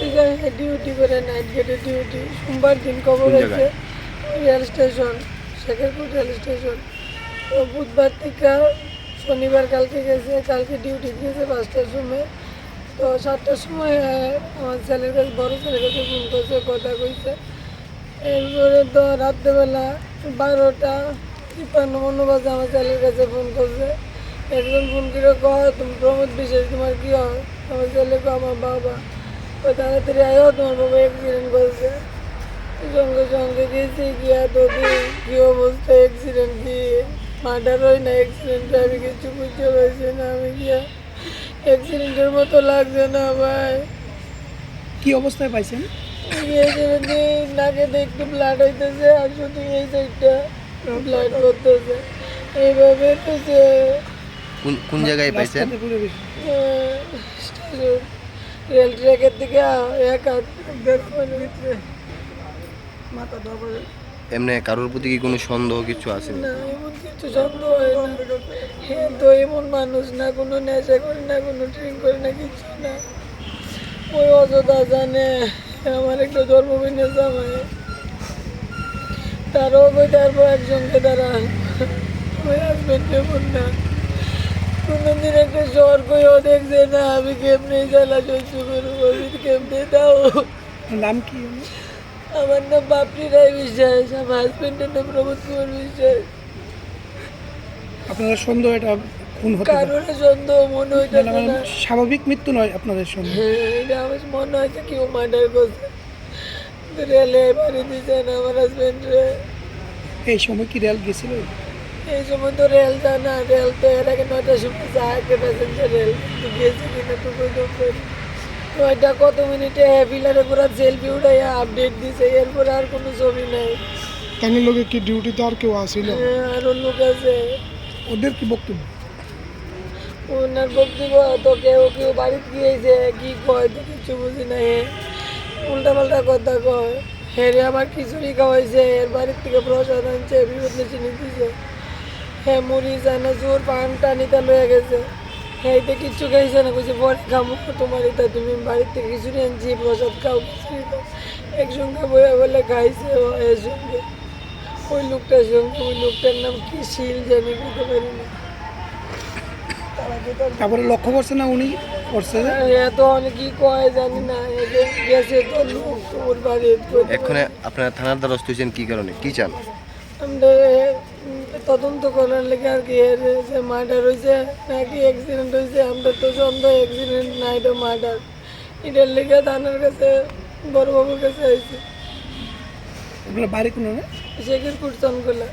থেকে ডিউটি করে নাইট গেটে ডিউটি সোমবার দিন খবর হয়েছে rail station Shekharpur rail station তো বুধবার থেকে শনিবার কালকে গেছে কালকে ডিউটি দিয়েছে পাঁচটার সময়। তো সাতটার সময় আমার ছেলের কাছে বড় ছেলের কাছে ফোন করছে কথা কইছে। এরপরে তো রাত্রেবেলা বারোটা তিপ্পান্ন মন্ন বাজে আমার ছেলের কাছে ফোন করছে। একজন ফোন করে কয় তুমি প্রমোদ বিশেষ তোমার কি হয়? আমার ছেলে আমার বাবা। ওই তাড়াতাড়ি আয়ো তোমার বাবা অ্যাক্সিডেন্ট করেছে। সঙ্গে সঙ্গে গেছি গিয়া তোকে কি অবস্থা অ্যাক্সিডেন্ট কি? মার্ডার হয় না অ্যাক্সিডেন্ট আমি কিছু বুঝতে পারছি না আমি গিয়া। অ্যাক্সিডেন্টের মতো লাগছে না ভাই। কি অবস্থায় পাইছেন? নাকে একটু ব্লাড হইতেছে আর শুধু এই সাইডটা ব্লাড করতেছে। এইভাবে তো যে কোন কোন জায়গায় পাইছেন? রেল ট্র্যাকের দিকে এক ভিতরে মাথা ডবল এমনি কারোর প্রতি কি কোনো সন্দেহ কিছু আছে? না এমন কিছু সন্দেহ হয় না। হ্যাঁ তো এমন মানুষ না কোনো নেশা করে না কোনো ড্রিঙ্ক করে না কিছু না। ওই অযথা জানে আমার একটা জন্মদিনের জামাই। তারও তারপর একজনকে তারা ওই হাজবেন্ডে বোন না কোনোদিন একটা জ্বর কইও দেখছে না আমি কেমনে জ্বালা সহ্য করব? আমি কেমনে দাও? নাম কি? আমার নাম বাপরি রায় বিশ্বাস আমার হাজবেন্ডের নাম প্রমোদ কুমার বিশ্বাস। আপনাদের সন্দেহ এটা খুন হতে কারণে সন্দেহ মনে হইতে মানে না। স্বাভাবিক মৃত্যু নয় আপনাদের সন্দেহ। হ্যাঁ, এটা আমার মনে হয়েছে কেউ মার্ডার করছে। রেলে বাড়ি দিয়েছেন আমার হাজবেন্ড রে এই সময় কি রেল গেছিল? এই সময় তো রেল যায় না রেল তো এর আগে নয়টার সময় যায় একটা প্যাসেঞ্জার রেল কিন্তু গেছে কিনা তো কই নয়টা কত মিনিটে পিলারে পুরো সেলফি উঠাইয়া আপডেট দিছে এরপর আর কোনো ছবি নাই। তাদের লোকে কি ডিউটিতে আর কেউ আসিল? হ্যাঁ, আরও লোক আছে। ওদের কি বক্তব্য? ওনার বক্তব্য তো কেউ কেউ বাড়িতে গিয়েছে কি কয় তো কিছু বুঝি না হে উল্টা পাল্টা কথা কয়। হ্যাঁ রে আমার খিচুড়ি খাওয়াইছে এর বাড়ির থেকে প্রসাদ আনছে বিভিন্ন জিনিস দিছে। হ্যাঁ মুড়ি জানা জোর পান টানিতা লয়ে গেছে। হ্যাঁ এতে কিচ্ছু খাইছে না কইছে পরে খামো তোমার এটা তুমি বাড়ির থেকে খিচুড়ি আনছি প্রসাদ খাও একসঙ্গে বয়ে বলে খাইছে ও এর সঙ্গে। ওই লোকটার সঙ্গে ওই লোকটার নাম কি শিল জানি বুঝতে পারি না। তারপরে লক্ষ্য করছে না উনি করছে? যে? এত অনেকই কয় জানি না গেছে তো লোক ওর বাড়ি এখন আপনারা থানার দ্বারস্থ হয়েছেন কি কারণে? কি চান? আমরা তদন্ত করার লেগে আর কি এর যে মার্ডার হয়েছে নাকি অ্যাক্সিডেন্ট হয়েছে আমরা তো সন্দেহ অ্যাক্সিডেন্ট না এটা মার্ডার এটার লেগে থানার কাছে বড়বাবুর কাছে আইছি। বাড়ি কোনো না? শেখের কুটসনগুলা